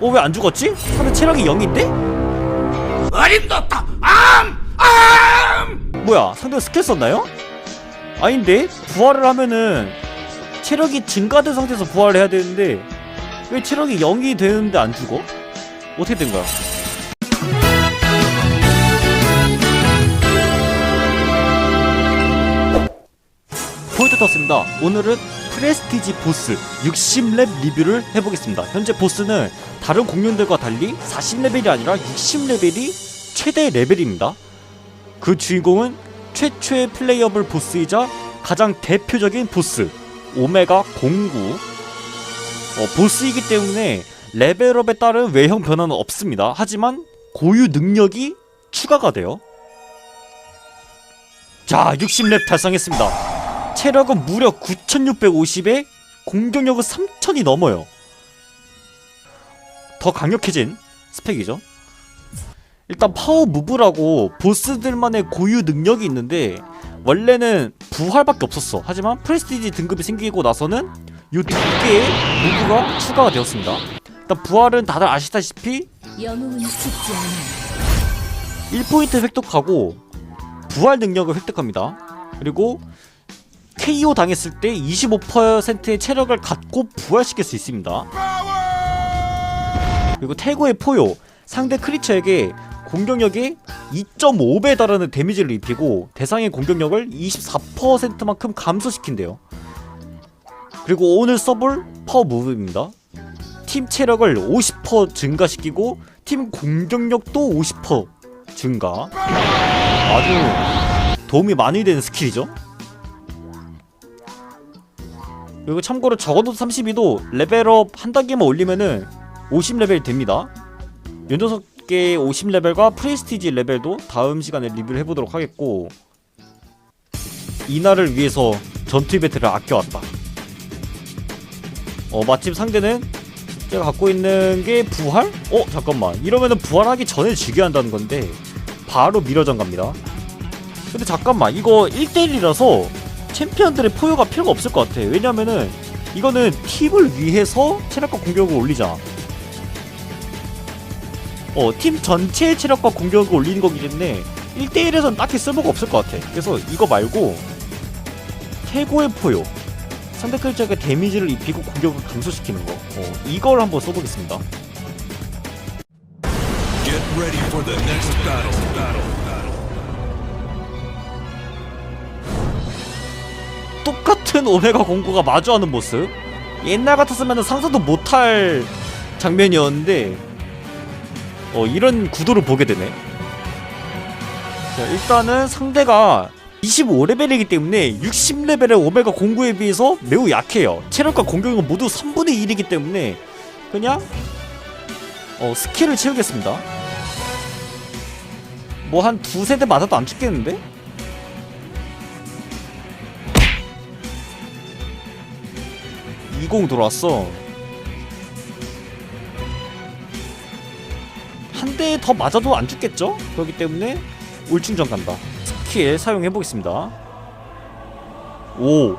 어 왜 안 죽었지? 상대 체력이 0인데? 어림도다 암! 암! 뭐야 상대가 스킬 썼나요? 아닌데 부활을 하면은 체력이 증가된 상태에서 부활을 해야 되는데 왜 체력이 0이 되는데 안 죽어? 어떻게 된 거야? 포인트 떴습니다. 오늘은 프레스티지 보스 60렙 리뷰를 해보겠습니다. 현재 보스는 다른 공룡들과 달리 40레벨이 아니라 60레벨이 최대 레벨입니다. 그 주인공은 최초의 플레이어블 보스이자 가장 대표적인 보스 오메가 09 어, 보스이기 때문에 레벨업에 따른 외형 변화는 없습니다. 하지만 고유 능력이 추가가 돼요. 자, 60렙 달성했습니다. 체력은 무려 9650에 공격력은 3000이 넘어요. 더 강력해진 스펙이죠. 일단 파워 무브라고 보스들만의 고유 능력이 있는데 원래는 부활밖에 없었어. 하지만 프레스티지 등급이 생기고 나서는 이 두 개의 무브가 추가가 되었습니다. 일단 부활은 다들 아시다시피 영웅은 죽지 않아. 1포인트 획득하고 부활 능력을 획득합니다. 그리고 KO 당했을 때 25%의 체력을 갖고 부활시킬 수 있습니다. 그리고 태고의 포효 상대 크리처에게 공격력이 2.5배 달하는 데미지를 입히고 대상의 공격력을 24%만큼 감소시킨대요. 그리고 오늘 써볼 파워 무브입니다. 팀 체력을 50% 증가시키고 팀 공격력도 50% 증가. 아주 도움이 많이 되는 스킬이죠. 그리고 참고로 적어도 32도 레벨업 한 단계만 올리면은 50레벨 됩니다. 연조석계 50레벨과 프레스티지 레벨도 다음 시간에 리뷰를 해보도록 하겠고 이날을 위해서 전투 이벤트를 아껴왔다. 어 마침 상대는 제가 갖고 있는 게 부활? 어 잠깐만 이러면은 부활하기 전에 죽여야 한다는 건데 바로 미러전 갑니다. 근데 잠깐만 이거 1대1이라서 챔피언들의 포효가 필요가 없을 것 같아. 왜냐면은 이거는 팀을 위해서 체력과 공격을 올리자. 어, 팀 전체의 체력과 공격을 올리는 거기 때문에 1대1에서는 딱히 쓸모가 없을 것 같아. 그래서 이거 말고 태고의 포효. 상대 클자가 데미지를 입히고 공격을 감소시키는 거. 어, 이걸 한번 써보겠습니다. Get ready for the next battle. battle. 똑같은 오메가 공구가 마주하는 모습. 옛날 같았으면 상상도 못할 장면이었는데 어 이런 구도를 보게 되네. 자, 일단은 상대가 25레벨이기 때문에 60레벨의 오메가 공구에 비해서 매우 약해요. 체력과 공격은 모두 3분의 1이기 때문에 그냥 어 스킬을 채우겠습니다. 뭐 한 두세 대 맞아도 안 죽겠는데? 이공 돌아왔어. 한 대 더 맞아도 안 죽겠죠? 그렇기 때문에 울충전 간다. 스킬 사용해 보겠습니다. 오,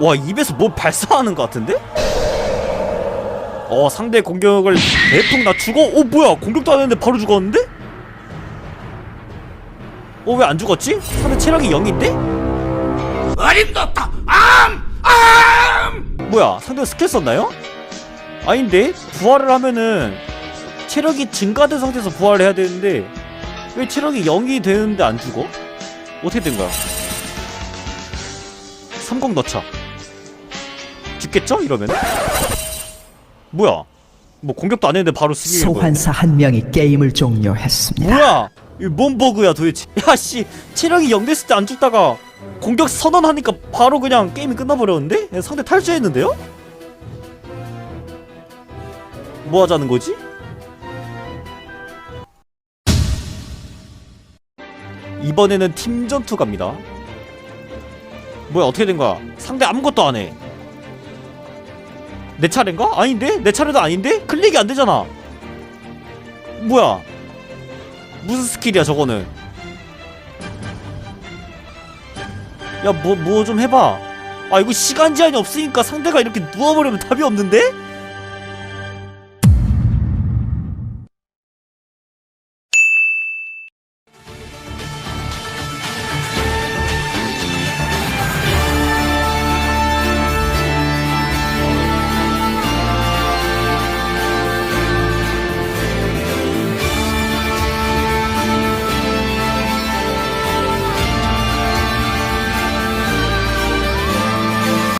와 입에서 뭐 발사하는 것 같은데? 어 상대 공격을 대폭 낮추고, 오 뭐야 공격도 안 했는데 바로 죽었는데? 어 왜 안 죽었지? 상대 체력이 0인데? 어림도다 암! 암! 뭐야 상대가 스킬 썼나요? 아닌데 부활을 하면은 체력이 증가된 상태에서 부활을 해야 되는데 왜 체력이 0이 되는데 안 죽어? 어떻게 된 거야? 30 넣자 죽겠죠? 이러면 뭐야 뭐 공격도 안 했는데 바로 스킬 소환사 한 명이 게임을 종료했습니다. 뭐야 이뭔 버그야 도대체 야씨 체력이 0 됐을 때 안 죽다가 공격 선언하니까 바로 그냥 게임이 끝나버렸는데? 야, 상대 탈주했는데요? 뭐 하자는 거지? 이번에는 팀 전투 갑니다 뭐야 어떻게 된 거야 상대 아무것도 안해 내 차례인가? 아닌데? 내 차례도 아닌데? 클릭이 안 되잖아 뭐야 무슨 스킬이야 저거는 야 뭐 뭐 좀 해봐 아 이거 시간 제한이 없으니까 상대가 이렇게 누워버리면 답이 없는데?